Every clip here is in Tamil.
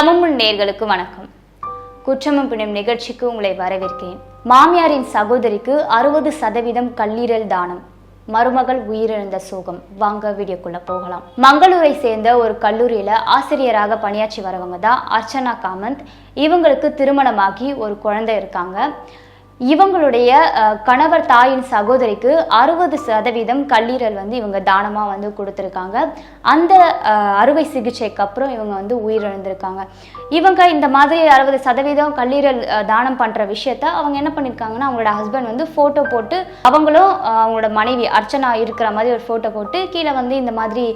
சமமுன் நேர்களுக்கு வணக்கம். குற்றமும் பிணம் நிகழ்ச்சிக்கு உங்களை வரவேற்கிறேன். மாமியாரின் சகோதரிக்கு அறுபது சதவீதம் கல்லீரல் தானம். மருமகள் உயிரிழந்த சோகம். வாங்க வீடியோக்குள்ள போகலாம். மங்களூரை சேர்ந்த ஒரு கல்லூரியில ஆசிரியராக பணியாற்றி வரவங்க தான் அர்ச்சனா காமந்த். இவங்களுக்கு திருமணமாகி ஒரு குழந்தை இருக்காங்க. இவங்களுடைய கணவர் தாயின் சகோதரிக்கு அறுபது சதவீதம் கல்லீரல் வந்து இவங்க தானமாக வந்து கொடுத்துருக்காங்க. அந்த அறுவை சிகிச்சைக்கு அப்புறம் இவங்க வந்து உயிரிழந்திருக்காங்க. இவங்க இந்த மாதிரி அறுபது சதவீதம் கல்லீரல் தானம் பண்ணுற விஷயத்த அவங்க என்ன பண்ணியிருக்காங்கன்னா அவங்களோட ஹஸ்பண்ட் வந்து ஃபோட்டோ போட்டு அவங்களும் அவங்களோட மனைவி அர்ச்சனா இருக்கிற மாதிரி ஒரு ஃபோட்டோ போட்டு கீழே வந்து இந்த மாதிரி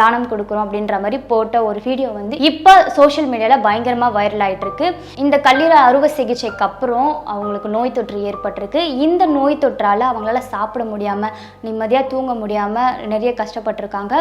தானம் கொடுக்குறோம் அப்படின்ற மாதிரி போட்ட ஒரு வீடியோ வந்து இப்போ சோஷியல் மீடியாவில் பயங்கரமாக வைரல் ஆகிட்டு இருக்கு இந்த கல்லீரல் அறுவை சிகிச்சைக்கு அப்புறம் அவங்களுக்கு நோய் தொற்று ஏற்பட்டிருக்கு. இந்த நோய் தொற்றால் அவங்களால சாப்பிட முடியாமல் நிம்மதியாக தூங்க முடியாமல் நிறைய கஷ்டப்பட்டிருக்காங்க.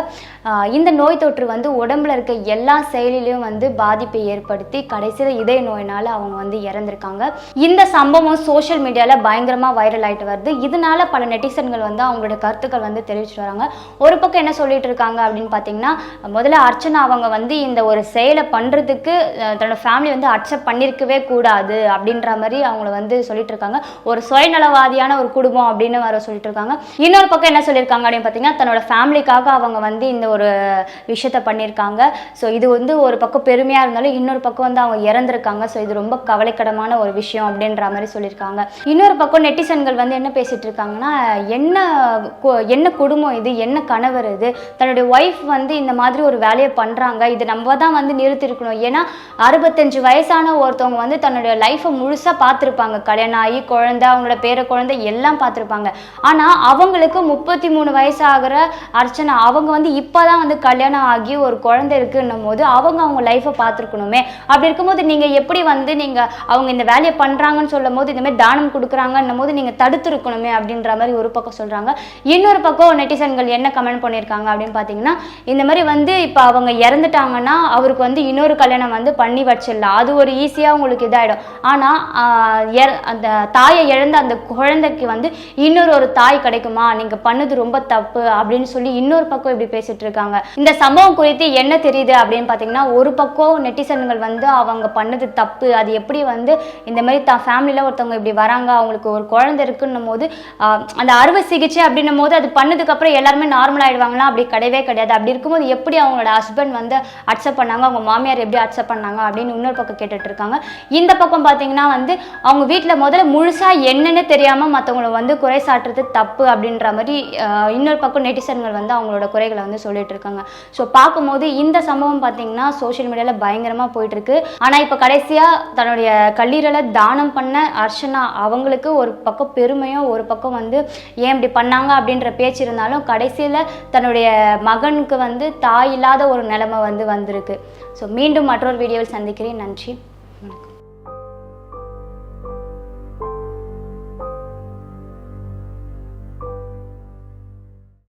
இந்த நோய் தொற்று வந்து உடம்புல இருக்க எல்லா செயலிலையும் வந்து பாதிப்பை ஏற்படுத்தி கடைசியில் இதய நோயினால் அவங்க வந்து இறந்துருக்காங்க. இந்த சம்பவம் சோஷியல் மீடியாவில் பயங்கரமாக வைரல் ஆயிட்டு வருது. இதனால பல நெட்டிசன்கள் வந்து அவங்களோட கருத்துக்கள் வந்து தெரிவிச்சுட்டு வராங்க. ஒரு பக்கம் என்ன சொல்லிட்டு இருக்காங்க அப்படின்னு பார்த்தீங்கன்னா முதல்ல அர்ச்சனா அவங்க வந்து இந்த ஒரு செயலை பண்ணுறதுக்கு தன்னோட ஃபேமிலி வந்து அக்செப்ட் பண்ணியிருக்கவே கூடாது அப்படின்ற மாதிரி அவங்கள வந்து சொல்லிட்டு இருக்காங்க. ஒரு சுயநலவாதியான ஒரு குடும்பம் அப்படின்னு வர சொல்லிட்டு இருக்காங்க இன்னொரு பக்கம் என்ன சொல்லியிருக்காங்க அப்படின்னு பார்த்தீங்கன்னா தன்னோட ஃபேமிலிக்காக அவங்க வந்து இந்த ஒரு விஷயத்த பண்ணியிருக்காங்க. ஸோ இது வந்து ஒரு பக்கம் பெருமையாக இருந்தாலும் இன்னொரு பக்கம் வந்து அவங்க இறந்துருக்காங்க. ஸோ இது ரொம்ப கவலைக்கிடமான ஒரு விஷயம் அப்படின்ற மாதிரி சொல்லியிருக்காங்க. இன்னொரு பக்கம் நெட்டிசன்கள் வந்து என்ன பேசிட்டு இருக்காங்கன்னா என்ன கு- என்ன குடும்பம் இது? என்ன கணவர் இது? தன்னுடைய ஒய்ஃப் வந்து இந்த மாதிரி ஒரு வேலையை பண்ணுறாங்க இது நம்ம தான் வந்து நிறுத்திருக்கணும் ஏன்னா அறுபத்தஞ்சு வயசான ஒருத்தவங்க வந்து தன்னுடைய லைஃப்பை முழுசாக பார்த்துருப்பாங்க. கல்யாணம் ஆகி குழந்தை அவங்களோட பேர குழந்தை எல்லாம் பார்த்துருப்பாங்க. ஆனால் அவங்களுக்கு முப்பத்தி மூணு வயசு ஆகிற அர்ச்சனா அவங்க வந்து இப்போ தான் வந்து கல்யாணம் ஆகி ஒரு குழந்தை இருக்குன்னும் போது அவங்க அவங்க லைஃப்பை பார்த்துருக்கணுமே. அப்படி இருக்கும்போது நீங்கள் எப்படி வந்து நீங்கள் அவங்க இந்த வேலையை பண்ணுறாங்கன்னு சொல்லும் போது இந்த மாதிரி தானம் கொடுக்குறாங்கன்னும் போது நீங்கள் தடுத்துருக்கணுமே அப்படின்ற மாதிரி ஒரு பக்கம் சொல்கிறாங்க இன்னொரு பக்கம் நெட்டிசன்கள் என்ன கமெண்ட் பண்ணியிருக்காங்க அப்படின்னு பார்த்தீங்கன்னா இந்த மாதிரி வந்து இப்போ அவங்க இறந்துட்டாங்கன்னா அவருக்கு வந்து இன்னொரு கல்யாணம் வந்து பண்ணி வச்சிடலாம். அது ஒரு ஈஸியாக உங்களுக்கு இதாகிடும் ஆனால் அந்த தாயை இழந்த அந்த குழந்தைக்கு வந்து இன்னொரு ஒரு தாய் கிடைக்குமா? நீங்கள் பண்ணது ரொம்ப தப்பு அப்படின்னு சொல்லி இன்னொரு பக்கம் இப்படி பேசிட்டு இருக்காங்க. இந்த சம்பவம் குறித்து என்ன தெரியுது அப்படின்னு பார்த்தீங்கன்னா ஒரு பக்கம் நெட்டிசன்கள் வந்து அவங்க பண்ணது தப்பு. அது எப்படி வந்து இந்த மாதிரி தான் ஃபேமிலியில் ஒருத்தவங்க இப்படி வராங்க அவங்களுக்கு ஒரு குழந்தை இருக்குன்னும் போது அந்த அறுவை சிகிச்சை அப்படின்னும் போது அது பண்ணதுக்கு அப்புறம் எல்லாருமே நார்மல் ஆயிடுவாங்களா? அப்படி கிடையவே கிடையாது. அப்படி இருக்கும்போது எப்படி அவங்களோட ஹஸ்பண்ட் வந்து அக்செப்ட் பண்ணாங்க? அவங்க மாமியார் எப்படி அக்செப்ட் பண்ணாங்க? அப்படின்னு இன்னொரு பக்கம் கேட்டுட்டு இருக்காங்க. இந்த பக்கம் பார்த்தீங்கன்னா வந்து அவங்க வீட்டில் முதல்ல முழுசா என்னன்னு தெரியாம மற்றவங்கள வந்து குறை சாட்டுறது தப்பு அப்படின்ற மாதிரி இன்னொரு பக்கம் நெட்டிசன்கள் வந்து அவங்களோட குறைகளை வந்து சொல்லிட்டு இருக்காங்க. ஸோ பார்க்கும்போது இந்த சம்பவம் பார்த்தீங்கன்னா சோஷியல் மீடியாவில் பயங்கரமாக போயிட்டு இருக்கு ஆனால் இப்போ கடைசியாக தன்னுடைய கல்லீரலை தானம் பண்ண அர்ச்சனா அவங்களுக்கு ஒரு பக்கம் பெருமையும் ஒரு பக்கம் வந்து ஏன் இப்படி பண்ணாங்க அப்படின்ற பேச்சு இருந்தாலும் கடைசியில் தன்னுடைய மகனுக்கு வந்து தாய் இல்லாத ஒரு நிலைமை வந்து வந்திருக்கு. ஸோ மீண்டும் மற்றொரு வீடியோவில் சந்திக்கிறேன். நன்றி.